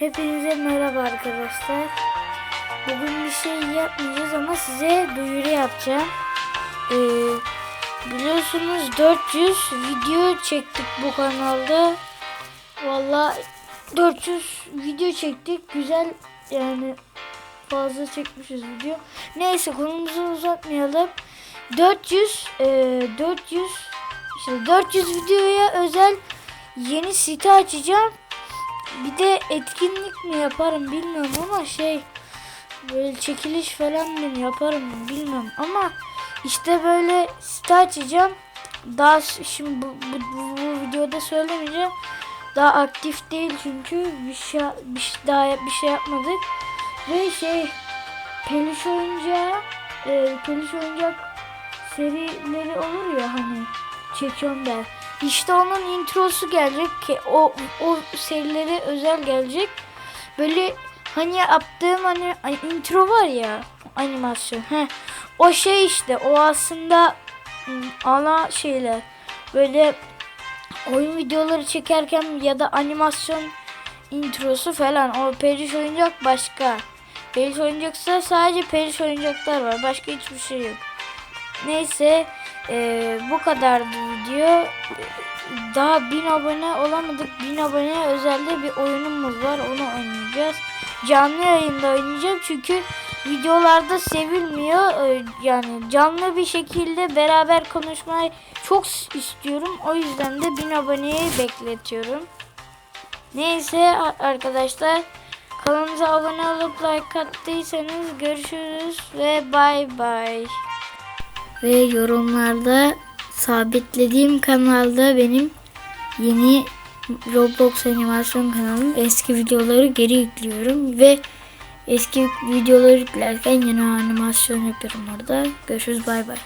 Hepinize merhaba arkadaşlar. Bugün bir şey yapmayacağız ama size duyuru yapacağım. Ee, biliyorsunuz 400 video çektik bu kanalda. Valla 400 video çektik. Güzel yani fazla çekmişiz video. Neyse konumuzu uzatmayalım. 400 e, 400 işte 400 videoya özel yeni site açacağım. Bir de etkinlik mi yaparım bilmiyorum ama şey böyle çekiliş falan mı yaparım bilmiyorum ama işte böyle site açacağım. Daha şimdi bu, bu, bu, bu videoda söylemeyeceğim. Daha aktif değil çünkü bir şey, bir şey daha bir şey yapmadık. Ve şey peluş oyuncağı e, peluş oyuncak serileri olur ya hani çekiyorum ben. İşte onun introsu gelecek ki o o serileri özel gelecek. Böyle hani yaptığım hani intro var ya animasyon. He. O şey işte o aslında ana şeyler. Böyle oyun videoları çekerken ya da animasyon introsu falan. O periş oyuncak başka. Periş oyuncaksa sadece periş oyuncaklar var. Başka hiçbir şey yok. Neyse eee, bu kadardı video. Daha 1000 abone olamadık. 1000 abone özelde bir oyunumuz var. Onu oynayacağız. Canlı yayında oynayacağım çünkü videolarda sevilmiyor. Ee, Yani canlı bir şekilde beraber konuşmayı çok istiyorum. O yüzden de 1000 aboneyi bekletiyorum. Neyse arkadaşlar kanalımıza abone olup like attıysanız görüşürüz ve bay bay. Ve yorumlarda sabitlediğim kanalda benim yeni Roblox animasyon kanalım eski videoları geri yüklüyorum ve eski videoları yüklerken yeni animasyon yapıyorum orada. Görüşürüz bay bay.